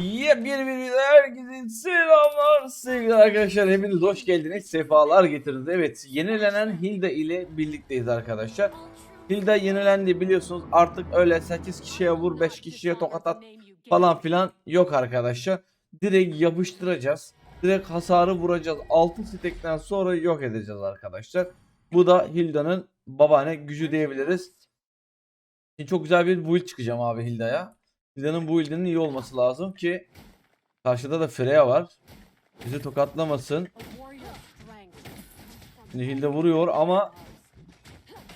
Yepyeni bir video. Herkese selamlar sevgili arkadaşlar. Hepiniz hoş geldiniz. Sefalar getirdiniz. Evet yenilenen Hilda ile birlikteyiz arkadaşlar. Hilda yenilendi biliyorsunuz. Artık öyle 8 kişiye vur 5 kişiye tokat at falan filan yok arkadaşlar. Direkt yapıştıracağız. Direkt hasarı vuracağız. 6 stekten sonra yok edeceğiz arkadaşlar. Bu da Hilda'nın babaanne gücü diyebiliriz. Şimdi çok güzel bir build çıkacağım abi Hilda'ya Hilda'nın bu build'inin iyi olması lazım ki karşıda da Freya var. Bizi tokatlamasın. Şimdi Hilda vuruyor ama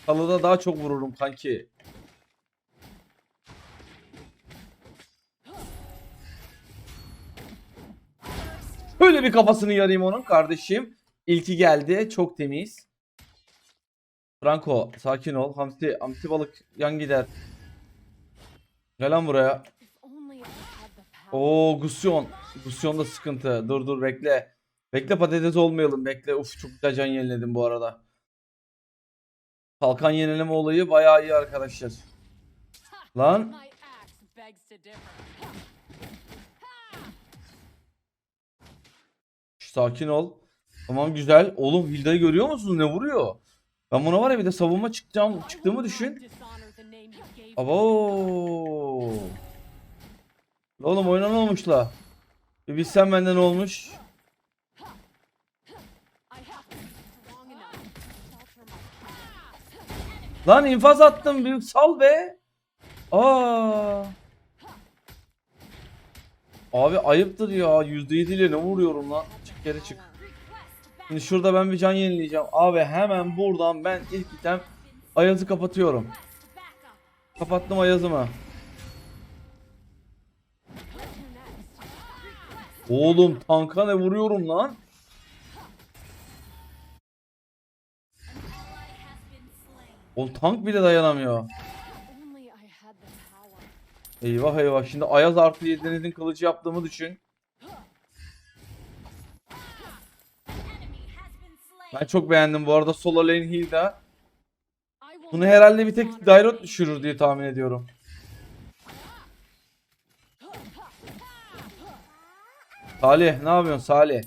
Kalı'da daha çok vururum kanki. Böyle bir kafasını yarayım onun kardeşim. İlki geldi. Çok temiz. Franco sakin ol. Hamsi, hamsi balık yan gider. Gel lan buraya. Oo Gusyon. Gusyon da sıkıntı. Dur dur bekle. Bekle patates olmayalım bekle. Uf çok güzel can yeniledim bu arada. Kalkan yenileme olayı bayağı iyi arkadaşlar. Lan. Şş, Sakin ol. Tamam güzel. Oğlum Hilda'yı görüyor musunuz? Ne vuruyor? Ben buna var ya bir de savunma çıkacağım, çıktığımı düşün. Abo. Oğlum oynan olmuş la. Bir bilsen benden olmuş. Lan infaz attım bir sal be. Aa. Abi ayıptır ya. %7 ile ne vuruyorum lan. Çık geri çık. Şimdi şurada ben bir can yenileyeceğim. Abi hemen buradan ben ilk item Ayaz'ı kapatıyorum. Kapattım Ayaz'ımı. Oğlum tanka ne vuruyorum lan? Oğlum tank bile dayanamıyor. Eyvah eyvah şimdi Ayaz artı 7'denizin kılıcı yaptığımı düşün. Ben çok beğendim bu arada solo lane Hilda. Bunu herhalde bir tek Dairot düşürür diye tahmin ediyorum. Salih ne yapıyorsun Salih?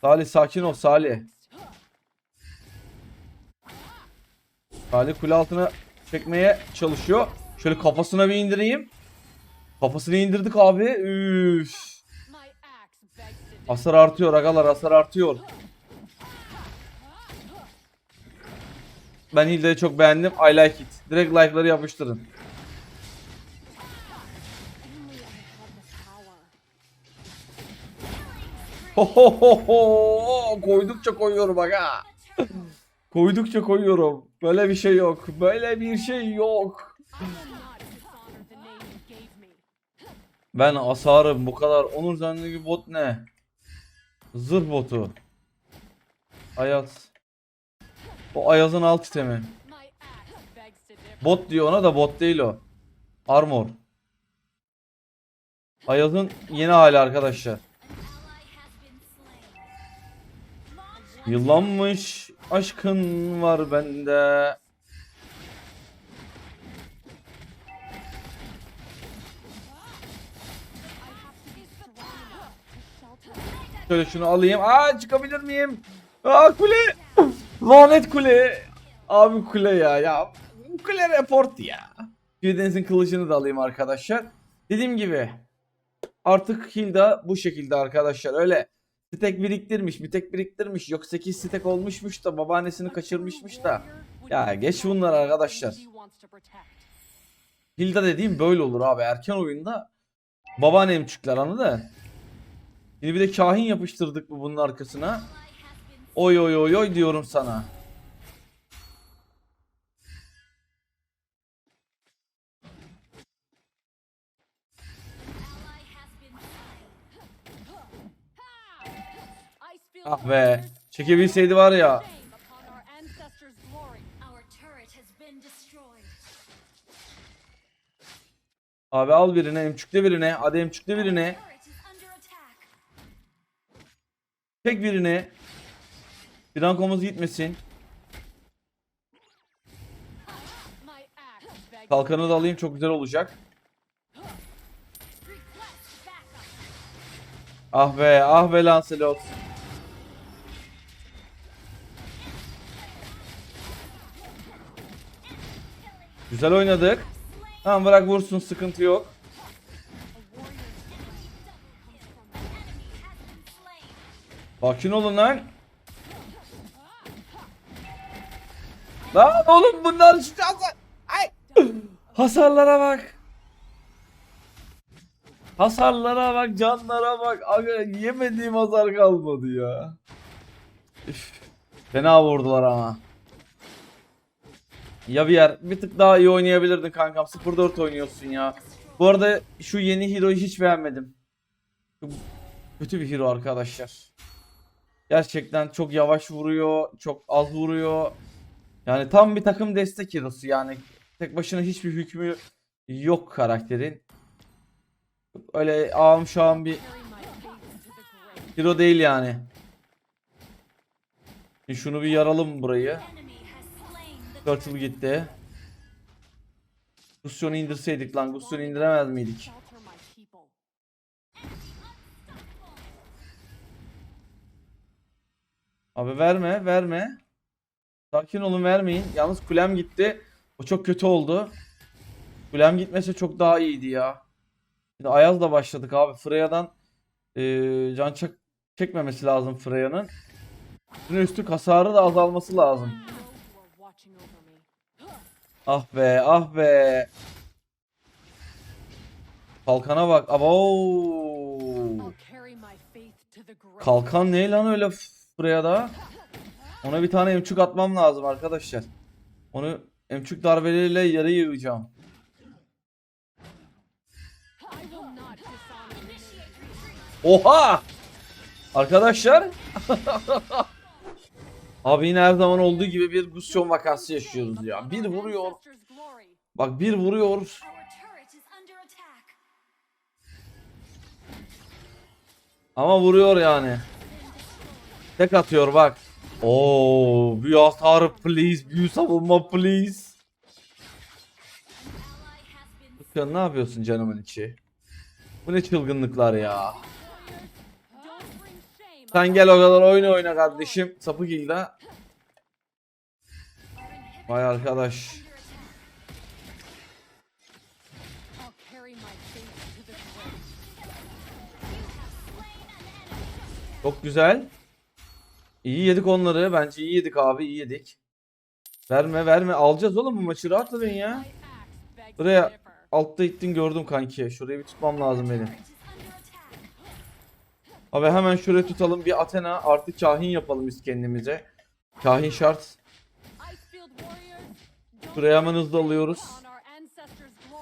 Salih sakin ol Salih. Salih kule altına çekmeye çalışıyor. Şöyle kafasına bir indireyim. Kafasını indirdik abi. Üf. Hasar artıyor agalar hasar artıyor. Ben Hilda'yı çok beğendim. I like it. Direkt like'ları yapıştırın. Koydukça koyuyorum aga. Koydukça koyuyorum. Böyle bir şey yok. Böyle bir şey yok. Ben asarım bu kadar. Onur zannediyor bot ne? Zırh botu. Ayaz. O Ayaz'ın alt itemi. Bot diyor ona da bot değil o. Armor. Ayaz'ın yeni hali arkadaşlar. Yıllanmış aşkın var bende. Şöyle şunu alayım. Aa çıkabilir miyim? Aa kule. Lanet kule. Abi kule ya. Ya kule report ya. Fideniz'in kılıcını da alayım arkadaşlar. Dediğim gibi artık Hilda bu şekilde arkadaşlar. Öyle stek biriktirmiş, bir tek biriktirmiş. Yok 8 stek olmuşmuş da babaannesini kaçırmışmış da. Ya geç bunlar arkadaşlar. Hilda dediğim böyle olur abi. Erken oyunda babaannem çıklar anladın? Şimdi bir de kahin yapıştırdık mı bunun arkasına? Oy oy oy oy diyorum sana. Ah be. Çekebilseydi var ya. Abi al birine, emçükle birine. Hadi emçükle birine. Tek birine. Frankomuz gitmesin. Kalkanı da alayım çok güzel olacak. Ah be ah be Lancelot. Güzel oynadık. Tamam bırak vursun sıkıntı yok. Sakin olun lan. Lan oğlum bunlar şu hasar. Ay. Hasarlara bak. Hasarlara bak, canlara bak. Aga yemediğim hasar kalmadı ya. Üf. Fena vurdular ama. Ya bir yer bir tık daha iyi oynayabilirdin kankam. 0-4 oynuyorsun ya. Bu arada şu yeni hero'yu hiç beğenmedim. Kötü bir hero arkadaşlar. Gerçekten çok yavaş vuruyor, çok az vuruyor. Yani tam bir takım destek hero'su yani. Tek başına hiçbir hükmü yok karakterin. Öyle ağam şağım bir hero değil yani. Şunu bir yaralım burayı. Turtle gitti. Gusion'u indirseydik lan. Gusion'u indiremez miydik? Abi verme, verme. Sakin olun vermeyin. Yalnız kulem gitti. O çok kötü oldu. Kulem gitmese çok daha iyiydi ya. Şimdi Ayaz'la başladık abi. Freya'dan eee can çek çekmemesi lazım Freya'nın. Üstüne üstlük da azalması lazım. Ah be, ah be. Kalkana bak. Abo. Kalkan ne lan öyle Freya'da? Ona bir tane emçük atmam lazım arkadaşlar. Onu emçük darbeleriyle yarı yığacağım. Oha! Arkadaşlar. Abi yine her zaman olduğu gibi bir Gusyon vakası yaşıyoruz ya. Bir vuruyor. Bak bir vuruyor. Ama vuruyor yani. Tek atıyor bak. Oo, büyü hasarı please. Büyü savunma please. Sen ne yapıyorsun canımın içi? Bu ne çılgınlıklar ya. Sen gel o kadar oyna oyna kardeşim. Sapık illa. Vay arkadaş. Çok güzel. İyi yedik onları. Bence iyi yedik abi. iyi yedik. Verme verme. Alacağız oğlum bu maçı. Rahat olun ya. Buraya altta ittin gördüm kanki. Şurayı bir tutmam lazım benim. Abi hemen şuraya tutalım. Bir Athena artı kahin yapalım biz kendimize. Kahin şart. Şuraya hemen hızlı alıyoruz.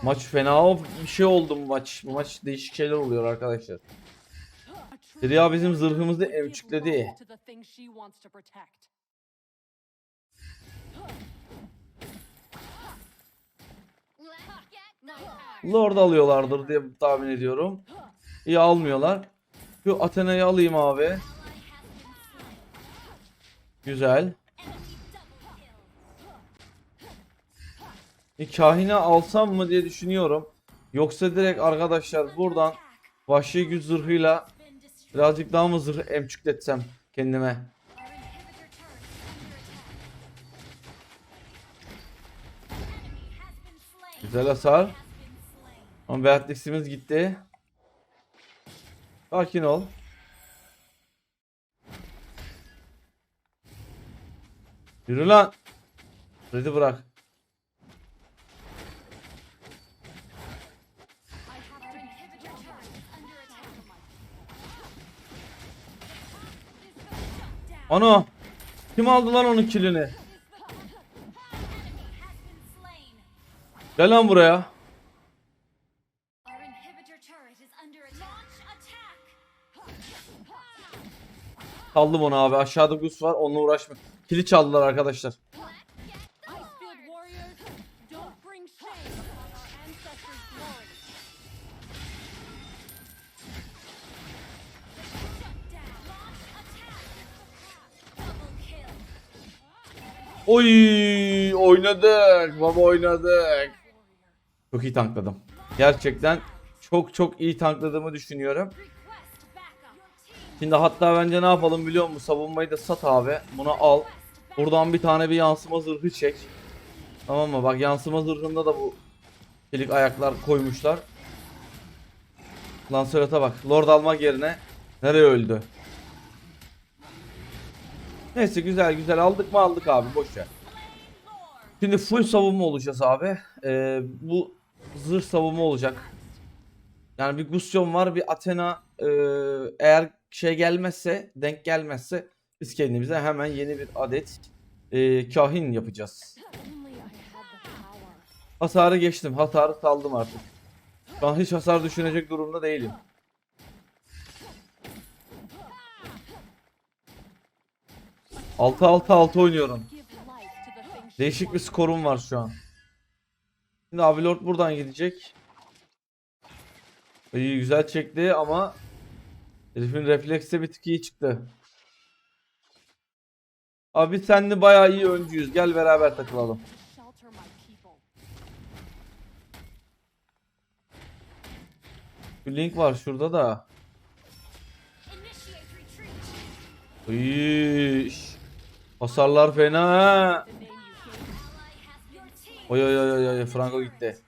Maç fena bir şey oldu bu maç. Bu maç değişik şeyler oluyor arkadaşlar. A true Derya bizim zırhımızı axe. Lord alıyorlardır diye tahmin ediyorum. İyi almıyorlar. Şu Athena'yı alayım abi. Güzel. Bir kahine alsam mı diye düşünüyorum. Yoksa direkt arkadaşlar buradan vahşi güç zırhıyla birazcık daha mı zırh emçükletsem kendime. Güzel hasar. Ama Beatrix'imiz gitti. Sakin ol. Yürü lan. Red'i bırak. Ana. Kim aldı lan onun kilini? Gel lan buraya. Saldım onu abi. Aşağıda Gus var. Onunla uğraşma. Kili çaldılar arkadaşlar. Oy oynadık. Baba oynadık. Çok iyi tankladım. Gerçekten çok çok iyi tankladığımı düşünüyorum. Şimdi hatta bence ne yapalım biliyor musun? Savunmayı da sat abi. Bunu al. Buradan bir tane bir yansıma zırhı çek. Tamam mı? Bak yansıma zırhında da bu çelik ayaklar koymuşlar. Lancelot'a bak. Lord almak yerine nereye öldü? Neyse güzel güzel aldık mı aldık abi boş. Şimdi full savunma olacağız abi. Ee, bu zırh savunma olacak. Yani bir Gusion var bir Athena ee, eğer şey gelmezse denk gelmezse biz kendimize hemen yeni bir adet ee, kahin yapacağız. Hasarı geçtim. Hasarı saldım artık. Şu an hiç hasar düşünecek durumda değilim. Altı altı altı oynuyorum. Değişik bir skorum var şu an. Şimdi abi Lord buradan gidecek. İyi güzel çekti ama herifin refleksi bir tık iyi çıktı. Abi sen de bayağı iyi öncüyüz. Gel beraber takılalım. Bir link var şurada da. İş. Hasarlar fena. ha. Oy oy oy oy Franco gitti.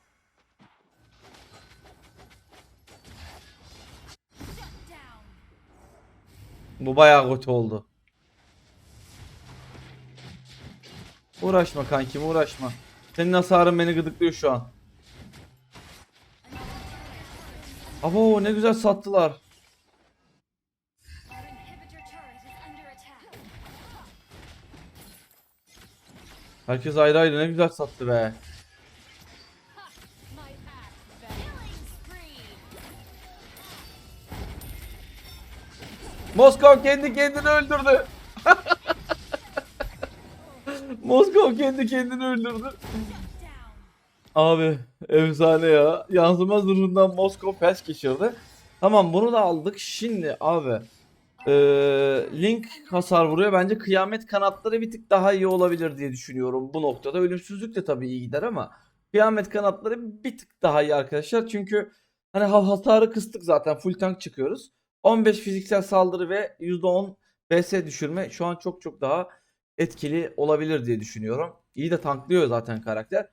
Bu bayağı kötü oldu. Uğraşma kankim uğraşma. Senin hasarın beni gıdıklıyor şu an. Abo ne güzel sattılar. Herkes ayrı ayrı ne güzel sattı be. Moskov kendi kendini öldürdü. Moskov kendi kendini öldürdü. Abi efsane ya. Yansıma zırhından Moskov pes geçirdi. Tamam bunu da aldık. Şimdi abi eee, Link hasar vuruyor. Bence kıyamet kanatları bir tık daha iyi olabilir diye düşünüyorum bu noktada. Ölümsüzlük de tabii iyi gider ama kıyamet kanatları bir tık daha iyi arkadaşlar. Çünkü hani ha- hasarı kıstık zaten. Full tank çıkıyoruz. 15 fiziksel saldırı ve %10 BS düşürme şu an çok çok daha etkili olabilir diye düşünüyorum. İyi de tanklıyor zaten karakter.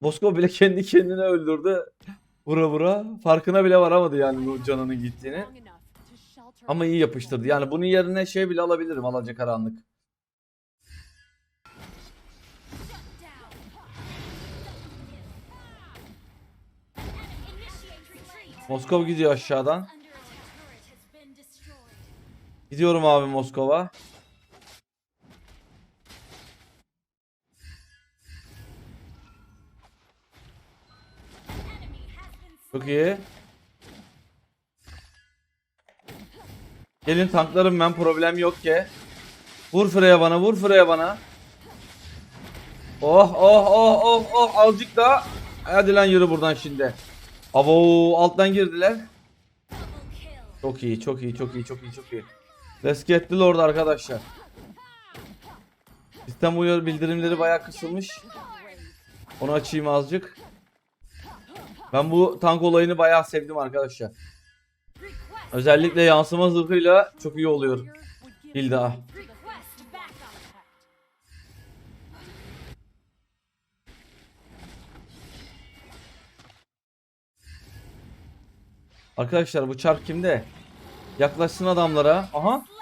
Moskova bile kendi kendine öldürdü. Vura vura. Farkına bile varamadı yani bu canının gittiğini. Ama iyi yapıştırdı. Yani bunun yerine şey bile alabilirim Alacakaranlık. Moskova gidiyor aşağıdan. Gidiyorum abi Moskova. Çok iyi. Gelin tanklarım ben problem yok ki. Vur fıraya bana vur fıraya bana. Oh oh oh oh oh azıcık daha. Hadi lan yürü buradan şimdi. Abo alttan girdiler. Çok iyi çok iyi çok iyi çok iyi çok iyi. Let's get the Lord arkadaşlar. Sistem uyarı bildirimleri bayağı kısılmış. Onu açayım azıcık. Ben bu tank olayını bayağı sevdim arkadaşlar. Özellikle yansıma zırhıyla çok iyi oluyor. Hilda. Arkadaşlar bu çarp kimde? Yaklaşsın adamlara. Aha.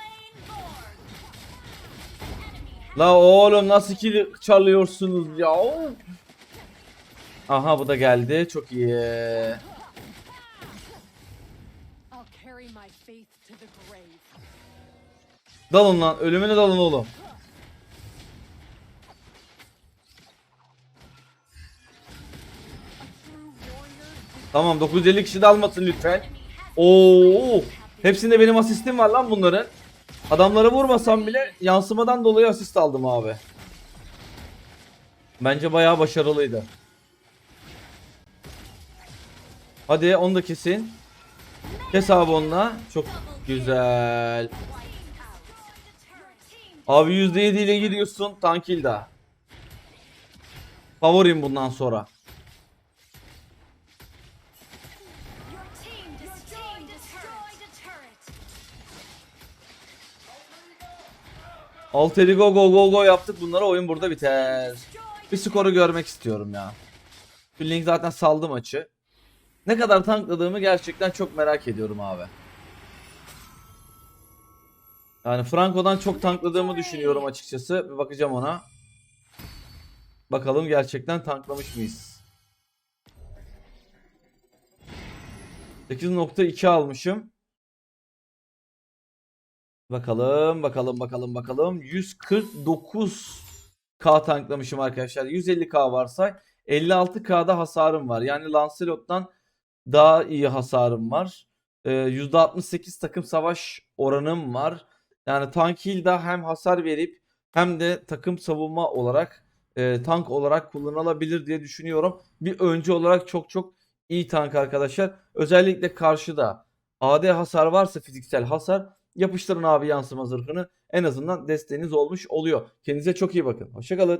La oğlum nasıl ki çalıyorsunuz ya? Aha bu da geldi. Çok iyi. Dalın lan. Ölümüne dalın oğlum. Tamam 950 kişi de almasın lütfen. Oo. Hepsinde benim asistim var lan bunların. Adamları vurmasam bile yansımadan dolayı asist aldım abi. Bence bayağı başarılıydı. Hadi onu da kesin. Kes abi onunla. Çok güzel. Abi %7 ile gidiyorsun Tankilda. Favorim bundan sonra. Alteri go go go go yaptık. Bunlara oyun burada biter. Bir skoru görmek istiyorum ya. Link zaten saldı maçı. Ne kadar tankladığımı gerçekten çok merak ediyorum abi. Yani Franco'dan çok tankladığımı düşünüyorum açıkçası. Bir bakacağım ona. Bakalım gerçekten tanklamış mıyız? 8.2 almışım. Bakalım, bakalım, bakalım, bakalım. 149k tanklamışım arkadaşlar. 150k varsa 56k'da hasarım var. Yani Lancelot'tan daha iyi hasarım var. Ee, %68 takım savaş oranım var. Yani tank heal'da hem hasar verip hem de takım savunma olarak e, tank olarak kullanılabilir diye düşünüyorum. Bir öncü olarak çok çok iyi tank arkadaşlar. Özellikle karşıda AD hasar varsa fiziksel hasar yapıştırın abi yansıma zırhını. En azından desteğiniz olmuş oluyor. Kendinize çok iyi bakın. Hoşçakalın.